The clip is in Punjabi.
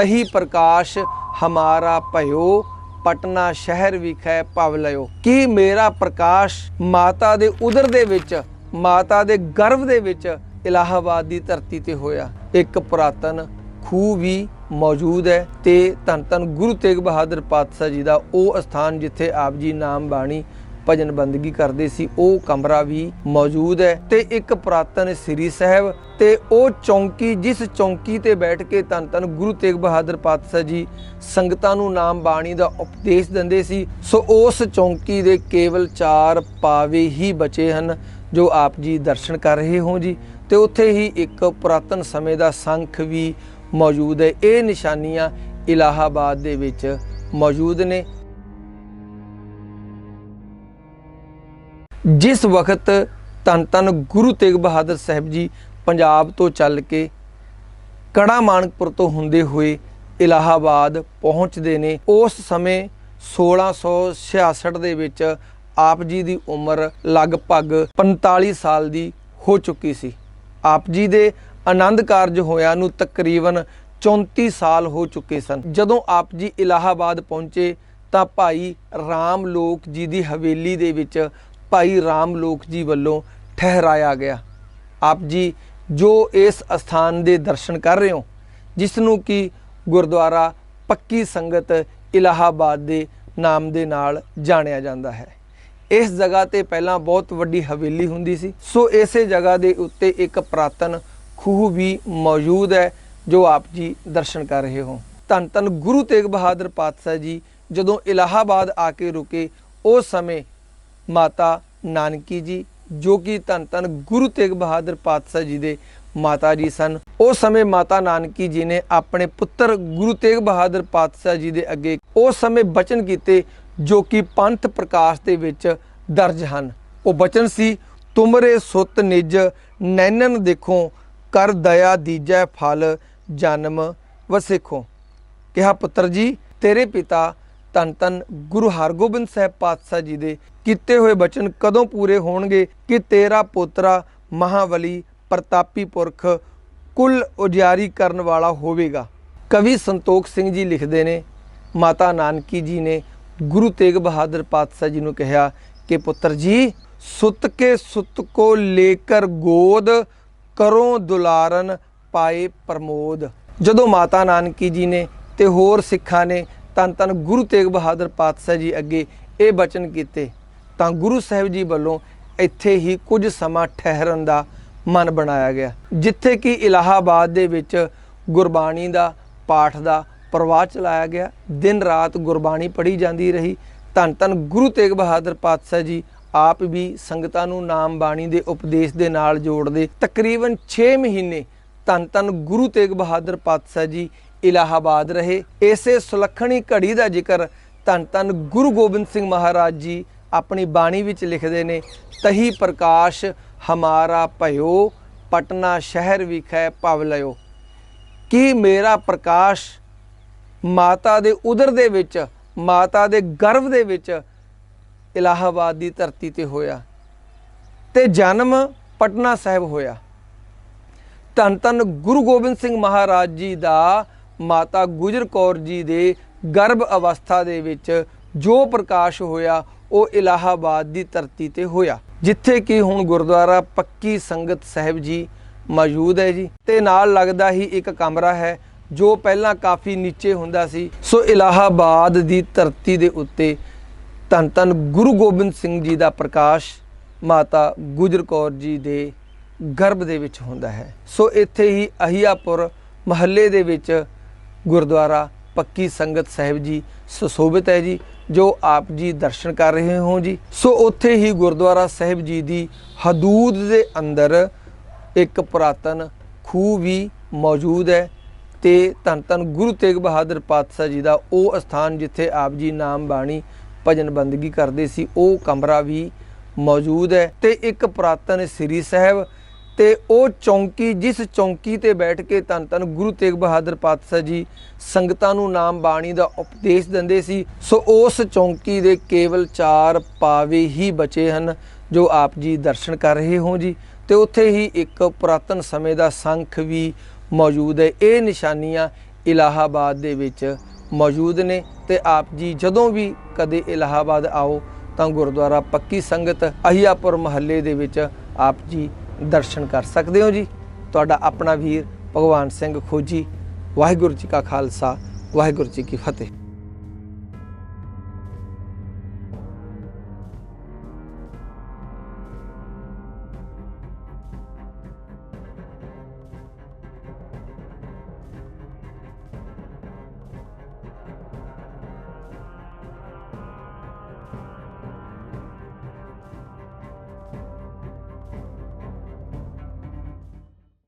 ਤਹੀ ਪ੍ਰਕਾਸ਼ ਹਮਾਰਾ ਭਇਓ, ਪਟਨਾ ਸ਼ਹਿਰ ਵਿਖੇ ਪਵ ਲਿਓ ਕੀ ਮੇਰਾ ਪ੍ਰਕਾਸ਼ ਮਾਤਾ ਦੇ ਉਦਰ ਦੇ ਵਿੱਚ, ਮਾਤਾ ਦੇ ਗਰਭ ਦੇ ਵਿੱਚ ਇਲਾਹਾਬਾਦ ਦੀ ਧਰਤੀ ਤੇ ਹੋਇਆ? ਇੱਕ ਪੁਰਾਤਨ ਖੂਹ ਵੀ ਮੌਜੂਦ ਹੈ ਤੇ ਧੰਨ ਧੰਨ ਗੁਰੂ ਤੇਗ ਬਹਾਦਰ ਪਾਤਸ਼ਾਹ ਜੀ ਦਾ ਉਹ ਸਥਾਨ ਜਿੱਥੇ ਆਪ ਜੀ ਨਾਮ ਬਾਣੀ ਭਜਨ ਬੰਦਗੀ ਕਰਦੇ ਸੀ, ਉਹ ਕਮਰਾ ਵੀ ਮੌਜੂਦ ਹੈ ਤੇ ਇੱਕ ਪੁਰਾਤਨ ਸ੍ਰੀ ਸਾਹਿਬ ਤੇ ਉਹ ਚੌਂਕੀ, ਜਿਸ ਚੌਂਕੀ ਤੇ ਬੈਠ ਕੇ ਧੰਨ ਧੰਨ ਗੁਰੂ ਤੇਗ ਬਹਾਦਰ ਪਾਤਸ਼ਾਹ ਜੀ ਸੰਗਤਾਂ ਨੂੰ ਨਾਮ ਬਾਣੀ ਦਾ ਉਪਦੇਸ਼ ਦਿੰਦੇ ਸੀ, ਸੋ ਉਸ ਚੌਂਕੀ ਦੇ ਕੇਵਲ ਚਾਰ ਪਾਵੇ ਹੀ ਬਚੇ ਹਨ, ਜੋ ਆਪ ਜੀ ਦਰਸ਼ਨ ਕਰ ਰਹੇ ਹੋ ਜੀ। ਤੇ ਉੱਥੇ ਹੀ ਇੱਕ ਪੁਰਾਤਨ ਸਮੇਂ ਦਾ ਸੰਖ ਵੀ ਮੌਜੂਦ ਹੈ। ਇਹ ਨਿਸ਼ਾਨੀਆਂ ਇਲਾਹਾਬਾਦ ਦੇ ਵਿੱਚ ਮੌਜੂਦ ਨੇ। ਜਿਸ ਵਕਤ ਧੰਨ ਧੰਨ ਗੁਰੂ ਤੇਗ ਬਹਾਦਰ ਸਾਹਿਬ ਜੀ ਪੰਜਾਬ ਤੋਂ ਚੱਲ ਕੇ ਕੜਾ ਮਾਨਕਪੁਰ ਤੋਂ ਹੁੰਦੇ ਹੋਏ ਇਲਾਹਾਬਾਦ ਪਹੁੰਚਦੇ ਨੇ, ਉਸ ਸਮੇਂ 1666 ਦੇ ਵਿੱਚ ਆਪ ਜੀ ਦੀ ਉਮਰ ਲਗਭਗ 45 ਸਾਲ ਦੀ ਹੋ ਚੁੱਕੀ ਸੀ। ਆਪ ਜੀ ਦੇ ਆਨੰਦ ਕਾਰਜ ਹੋਇਆ ਨੂੰ ਤਕਰੀਬਨ 34 ਸਾਲ ਹੋ ਚੁੱਕੇ ਸਨ। ਜਦੋਂ ਆਪ ਜੀ ਇਲਾਹਾਬਾਦ ਪਹੁੰਚੇ ਤਾਂ ਭਾਈ ਰਾਮ ਲੋਕ ਜੀ ਦੀ ਹਵੇਲੀ ਦੇ ਵਿੱਚ ਭਾਈ ਰਾਮ ਲੋਕ ਜੀ ਵੱਲੋਂ ਠਹਿਰਾਇਆ ਗਿਆ। ਆਪ ਜੀ ਜੋ ਇਸ ਅਸਥਾਨ ਦੇ ਦਰਸ਼ਨ ਕਰ ਰਹੇ ਹੋ, ਜਿਸ ਨੂੰ ਕਿ ਗੁਰਦੁਆਰਾ ਪੱਕੀ ਸੰਗਤ ਇਲਾਹਾਬਾਦ ਦੇ ਨਾਮ ਦੇ ਨਾਲ ਜਾਣਿਆ ਜਾਂਦਾ ਹੈ। ਇਸ ਜਗ੍ਹਾ ਤੇ ਪਹਿਲਾਂ ਬਹੁਤ ਵੱਡੀ ਹਵੇਲੀ ਹੁੰਦੀ ਸੀ। ਸੋ ਇਸੇ ਜਗ੍ਹਾ ਦੇ ਉੱਤੇ ਇੱਕ ਪ੍ਰਾਤਨ ਖੂਹ ਵੀ ਮੌਜੂਦ ਹੈ, ਜੋ ਆਪ ਜੀ ਦਰਸ਼ਨ ਕਰ ਰਹੇ ਹੋ। ਧੰਨ ਧੰਨ ਗੁਰੂ ਤੇਗ ਬਹਾਦਰ ਪਾਤਸ਼ਾਹ ਜੀ ਜਦੋਂ ਇਲਾਹਾਬਾਦ ਆ ਕੇ ਰੁਕੇ, ਉਸ ਸਮੇਂ ਮਾਤਾ ਨਾਨਕੀ ਜੀ, ਜੋ ਕਿ ਧੰਨ ਧੰਨ ਗੁਰੂ ਤੇਗ ਬਹਾਦਰ ਪਾਤਸ਼ਾਹ ਜੀ ਦੇ ਮਾਤਾ ਜੀ ਸਨ। ਉਸ ਸਮੇਂ ਮਾਤਾ ਨਾਨਕੀ ਜੀ ਨੇ ਆਪਣੇ ਪੁੱਤਰ ਗੁਰੂ ਤੇਗ ਬਹਾਦਰ ਪਾਤਸ਼ਾਹ ਜੀ ਦੇ ਅੱਗੇ ਉਸ ਸਮੇਂ ਬਚਨ ਕੀਤੇ, ਜੋ ਕਿ ਪੰਥ ਪ੍ਰਕਾਸ਼ ਦੇ ਵਿੱਚ ਦਰਜ ਹਨ। ਉਹ ਬਚਨ ਸੀ, ਤੁਮਰੇ ਸੁੱਤ ਨਿਜ ਨੈਨਨ ਦੇਖੋ, ਕਰ ਦਇਆ ਦੀਜੈ ਫਲ ਜਨਮ ਵਸਿਖੋ। ਕਿਹਾ ਪੁੱਤਰ ਜੀ, ਤੇਰੇ ਪਿਤਾ ਧੰਨ ਧੰਨ ਗੁਰੂ ਹਰਗੋਬਿੰਦ ਸਾਹਿਬ ਪਾਤਸ਼ਾਹ ਜੀ ਦੇ ਕੀਤੇ ਹੋਏ ਬਚਨ ਕਦੋਂ ਪੂਰੇ ਹੋਣਗੇ ਕਿ ਤੇਰਾ ਪੋਤਰਾ ਮਹਾਬਲੀ ਪ੍ਰਤਾਪੀ ਪੁਰਖ ਕੁੱਲ ਉਜਾਰੀ ਕਰਨ ਵਾਲਾ ਹੋਵੇਗਾ? ਕਵੀ ਸੰਤੋਖ ਸਿੰਘ ਜੀ ਲਿਖਦੇ ਨੇ, ਮਾਤਾ ਨਾਨਕੀ ਜੀ ਨੇ ਗੁਰੂ ਤੇਗ ਬਹਾਦਰ ਪਾਤਸ਼ਾਹ ਜੀ ਨੂੰ ਕਿਹਾ ਕਿ ਪੁੱਤਰ ਜੀ, ਸੁਤ ਕੇ ਸੁਤ ਕੋ ਲੇਕਰ ਗੋਦ ਕਰੋ ਦੁਲਾਰਨ ਪਾਏ ਪ੍ਰਮੋਦ। ਜਦੋਂ ਮਾਤਾ ਨਾਨਕੀ ਜੀ ਨੇ ਤੇ ਹੋਰ ਸਿੱਖਾਂ ਨੇ ਤਨ ਤਨ ਗੁਰੂ ਤੇਗ ਬਹਾਦਰ ਪਾਤਸ਼ਾਹ ਜੀ ਅੱਗੇ ਇਹ ਬਚਨ ਕੀਤੇ, ਤਾਂ ਗੁਰੂ ਸਾਹਿਬ ਜੀ ਵੱਲੋਂ ਇੱਥੇ ਹੀ ਕੁਝ ਸਮਾਂ ਠਹਿਰਨ ਦਾ ਮਨ ਬਣਾਇਆ ਗਿਆ, ਜਿੱਥੇ ਕਿ ਇਲਾਹਾਬਾਦ ਦੇ ਵਿੱਚ ਗੁਰਬਾਣੀ ਦਾ ਪਾਠ ਦਾ ਪ੍ਰਵਾਹ ਚਲਾਇਆ ਗਿਆ। ਦਿਨ ਰਾਤ ਗੁਰਬਾਣੀ ਪੜ੍ਹੀ ਜਾਂਦੀ ਰਹੀ। ਧੰਨ ਧੰਨ ਗੁਰੂ ਤੇਗ ਬਹਾਦਰ ਪਾਤਸ਼ਾਹ ਜੀ ਆਪ ਵੀ ਸੰਗਤਾਂ ਨੂੰ ਨਾਮ ਬਾਣੀ ਦੇ ਉਪਦੇਸ਼ ਦੇ ਨਾਲ ਜੋੜਦੇ ਤਕਰੀਬਨ 6 ਮਹੀਨੇ ਧੰਨ ਧੰਨ ਗੁਰੂ ਤੇਗ ਬਹਾਦਰ ਪਾਤਸ਼ਾਹ ਜੀ ਇਲਾਹਾਬਾਦ ਰਹੇ। ਇਸੇ ਸੁਲੱਖਣੀ ਘੜੀ ਦਾ ਜ਼ਿਕਰ ਧੰਨ ਧੰਨ ਗੁਰੂ ਗੋਬਿੰਦ ਸਿੰਘ ਮਹਾਰਾਜ ਜੀ ਆਪਣੀ ਬਾਣੀ ਵਿੱਚ ਲਿਖਦੇ ਨੇ, ਤਹੀ ਪ੍ਰਕਾਸ਼ ਹਮਾਰਾ ਭਇਓ, ਪਟਨਾ ਸ਼ਹਿਰ ਵਿਖੇ ਭਵ ਲਿਓ ਕੀ ਮੇਰਾ ਪ੍ਰਕਾਸ਼ ਮਾਤਾ ਦੇ ਉਦਰ ਦੇ ਵਿੱਚ, ਮਾਤਾ ਦੇ ਗਰਭ ਦੇ ਵਿੱਚ ਇਲਾਹਾਬਾਦ ਦੀ ਧਰਤੀ ਤੇ ਹੋਇਆ ਤੇ ਜਨਮ ਪਟਨਾ ਸਾਹਿਬ ਹੋਇਆ। ਧੰਨ ਧੰਨ ਗੁਰੂ ਗੋਬਿੰਦ ਸਿੰਘ ਮਹਾਰਾਜ ਜੀ ਦਾ ਮਾਤਾ ਗੁਜਰ ਕੌਰ ਜੀ ਦੇ ਗਰਭ ਅਵਸਥਾ ਦੇ ਵਿੱਚ ਜੋ ਪ੍ਰਕਾਸ਼ ਹੋਇਆ, ਉਹ ਇਲਾਹਾਬਾਦ ਦੀ ਧਰਤੀ ਤੇ ਹੋਇਆ। ਜਿੱਥੇ ਕਿ ਹੁਣ ਗੁਰਦੁਆਰਾ ਪੱਕੀ ਸੰਗਤ ਸਾਹਿਬ ਜੀ ਮੌਜੂਦ ਹੈ ਜੀ। ਤੇ ਨਾਲ ਲੱਗਦਾ ਹੀ ਇੱਕ ਕਮਰਾ ਹੈ, ਜੋ ਪਹਿਲਾਂ ਕਾਫੀ ਨੀਚੇ ਹੁੰਦਾ ਸੀ। ਸੋ ਇਲਾਹਾਬਾਦ ਦੀ ਧਰਤੀ ਦੇ ਉੱਤੇ ਧੰਨ ਧੰਨ ਗੁਰੂ ਗੋਬਿੰਦ ਸਿੰਘ ਜੀ ਦਾ ਪ੍ਰਕਾਸ਼ ਮਾਤਾ ਗੁਜਰ ਕੌਰ ਜੀ ਦੇ ਗਰਭ ਦੇ ਵਿੱਚ ਹੁੰਦਾ ਹੈ। ਸੋ ਇੱਥੇ ਹੀ ਅਹੀਆਪੁਰ ਮਹੱਲੇ ਦੇ ਵਿੱਚ ਗੁਰਦੁਆਰਾ ਪੱਕੀ ਸੰਗਤ ਸਾਹਿਬ ਜੀ ਸੁਸ਼ੋਭਿਤ ਹੈ ਜੀ, ਜੋ ਆਪ ਜੀ ਦਰਸ਼ਨ ਕਰ ਰਹੇ ਹੋ ਜੀ। ਸੋ ਉੱਥੇ ਹੀ ਗੁਰਦੁਆਰਾ ਸਾਹਿਬ ਜੀ ਦੀ ਹਦੂਦ ਦੇ ਅੰਦਰ ਇੱਕ ਪੁਰਾਤਨ ਖੂਹ ਵੀ ਮੌਜੂਦ ਹੈ ਤੇ ਧੰਨ ਧੰਨ ਗੁਰੂ ਤੇਗ ਬਹਾਦਰ ਪਾਤਸ਼ਾਹ ਜੀ ਦਾ ਉਹ ਸਥਾਨ ਜਿੱਥੇ ਆਪ ਜੀ ਨਾਮ ਬਾਣੀ ਭਜਨ ਬੰਦਗੀ ਕਰਦੇ ਸੀ, ਉਹ ਕਮਰਾ ਵੀ ਮੌਜੂਦ ਹੈ ਤੇ ਇੱਕ ਪੁਰਾਤਨ ਸ੍ਰੀ ਸਾਹਿਬ ਤੇ ਉਹ ਚੌਂਕੀ, ਜਿਸ ਚੌਂਕੀ ਤੇ ਬੈਠ ਕੇ ਧੰਨ ਧੰਨ ਗੁਰੂ ਤੇਗ ਬਹਾਦਰ ਪਾਤਸ਼ਾਹ ਜੀ ਸੰਗਤਾਂ ਨੂੰ ਨਾਮ ਬਾਣੀ ਦਾ ਉਪਦੇਸ਼ ਦਿੰਦੇ ਸੀ, ਸੋ ਉਸ ਚੌਂਕੀ ਦੇ ਕੇਵਲ ਚਾਰ ਪਾਵੇ ਹੀ ਬਚੇ ਹਨ, ਜੋ ਆਪ ਜੀ ਦਰਸ਼ਨ ਕਰ ਰਹੇ ਹੋ ਜੀ। ਤੇ ਉੱਥੇ ਹੀ ਇੱਕ ਪੁਰਾਤਨ ਸਮੇਂ ਦਾ ਸੰਖ ਵੀ ਮੌਜੂਦ ਹੈ। ਇਹ ਨਿਸ਼ਾਨੀਆਂ ਇਲਾਹਾਬਾਦ ਦੇ ਵਿੱਚ ਮੌਜੂਦ ਨੇ ਤੇ ਆਪ ਜੀ ਜਦੋਂ ਵੀ ਕਦੇ ਇਲਾਹਾਬਾਦ ਆਓ ਤਾਂ ਗੁਰਦੁਆਰਾ ਪੱਕੀ ਸੰਗਤ ਅਹੀਆਪੁਰ ਮਹੱਲੇ ਦੇ ਵਿੱਚ ਆਪ ਜੀ ਦਰਸ਼ਨ ਕਰ ਸਕਦੇ ਹੋ ਜੀ। ਤੁਹਾਡਾ ਆਪਣਾ ਵੀਰ ਭਗਵਾਨ ਸਿੰਘ ਖੋਜੀ। ਵਾਹਿਗੁਰੂ ਜੀ ਕਾ ਖਾਲਸਾ, ਵਾਹਿਗੁਰੂ ਜੀ ਕੀ ਫਤਿਹ।